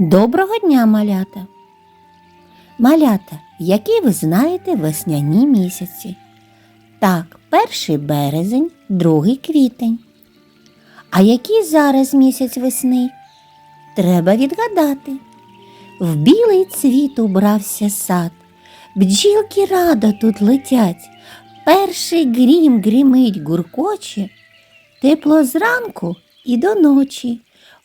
Доброго дня, малята! Малята, які ви знаєте весняні місяці? Так, перший березень, другий квітень. А який зараз місяць весни? Треба відгадати. В білий цвіт убрався сад, бджілки радо тут летять, перший грім грімить гуркоче, тепло зранку і до ночі.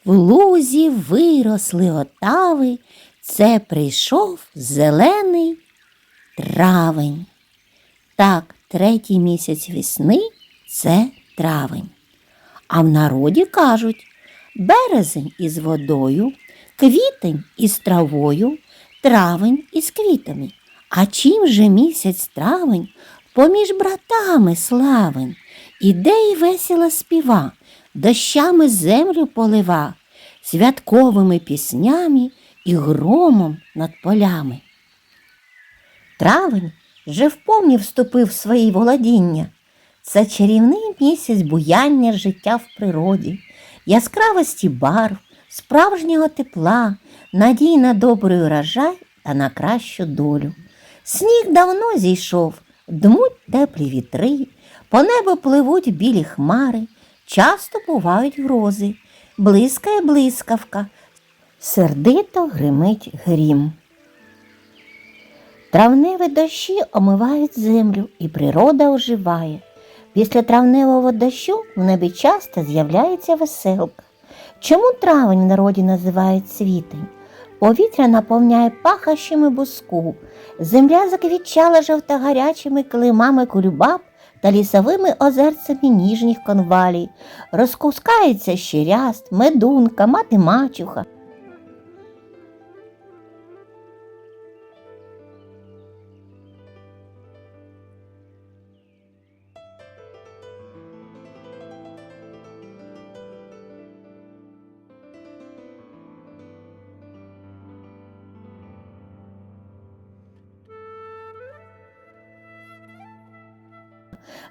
В лузі виросли отави, це прийшов зелений травень. Так, третій місяць весни це травень. А в народі кажуть березень із водою, квітень із травою, травень із квітами. А чим же місяць травень поміж братами славен, іде й весело співа, дощами землю полива, святковими піснями і громом над полями. Травень вже вповні вступив в свої володіння. Це чарівний місяць буяння життя в природі, яскравості барв, справжнього тепла, надій на добрий урожай та на кращу долю. Сніг давно зійшов, дмуть теплі вітри, по небу пливуть білі хмари, часто бувають грози, блискає блискавка, сердито гримить грім. Травневі дощі омивають землю, і природа оживає. Після травневого дощу в небі часто з'являється веселка. Чому травень в народі називають цвітень? Повітря наповняє пахощами буску, земля заквітчала жовтогарячими килимами кульбаб та лісовими озерцями ніжніх конвалій, розкускається щиряст, медунка, мати мачуха.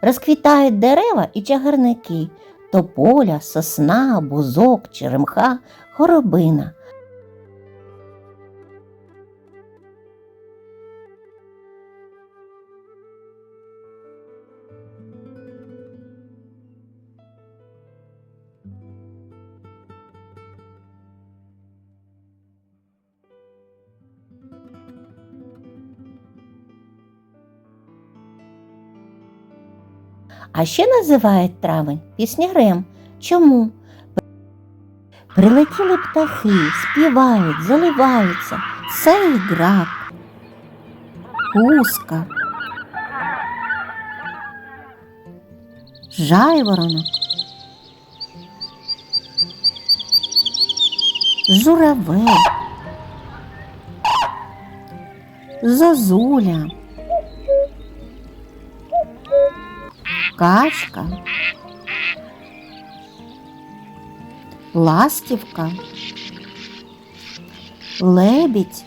Розквітають дерева і чагарники, тополя, сосна, бузок, черемха, горобина. А ще називають травень піснярем. Чому? Прилетіли птахи, співають, заливаються. Це і грак, куска, жайворонок, журавель, зозуля. Качка, ластівка, лебідь,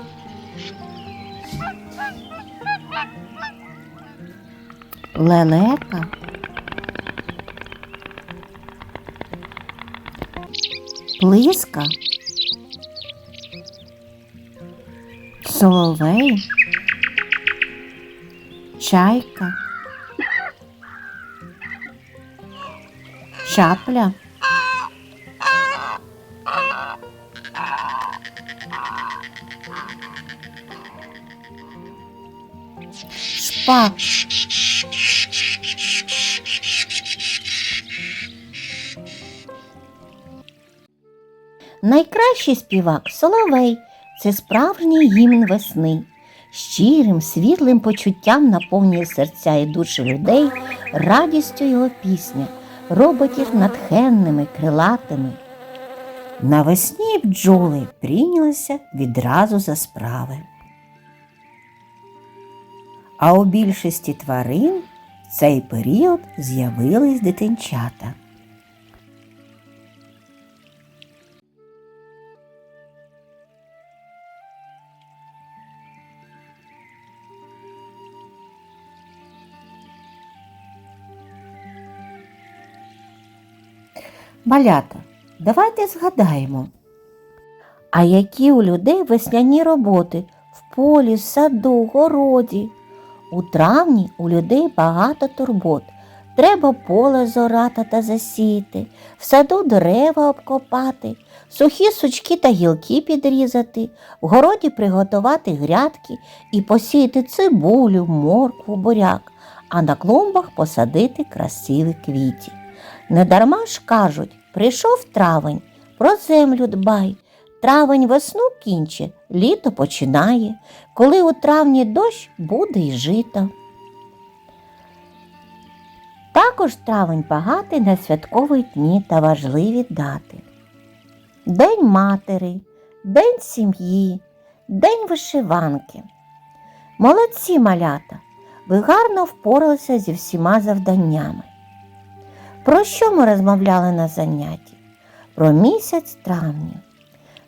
лелека, плиска, соловей, чайка. Чапля. Шпак. Найкращий співак соловей це справжній гімн весни. Щирим, світлим почуттям наповнює серця і душі людей радістю його пісня робить їх натхенними, крилатими. Навесні бджоли прийнялися відразу за справи. А у більшості тварин в цей період з'явились дитинчата. Малята, давайте згадаємо, А які у людей весняні роботи в полі, саду, городі? У травні у людей багато турбот. Треба поле зорати та засіяти, в саду дерева обкопати, сухі сучки та гілки підрізати, в городі приготувати грядки і посіяти цибулю, моркву, буряк, а на клумбах посадити красиві квіті. Недарма ж кажуть, прийшов травень, про землю дбай. Травень весну кінче, літо починає, коли у травні дощ буде й жито. Також травень багатий на святкові дні та важливі дати. День матері, День сім'ї, День вишиванки. Молодці малята! Ви гарно впоралися зі всіма завданнями. Про що ми розмовляли на занятті? Про місяць травня.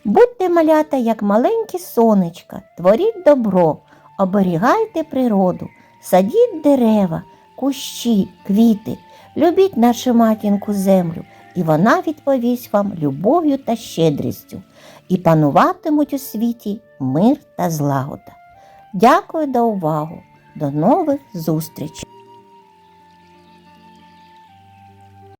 Будьте малята, як маленькі сонечка, творіть добро, оберігайте природу, садіть дерева, кущі, квіти, любіть нашу матінку землю, і вона відповість вам любов'ю та щедрістю, і пануватимуть у світі мир та злагода. Дякую за увагу. До нових зустрічей!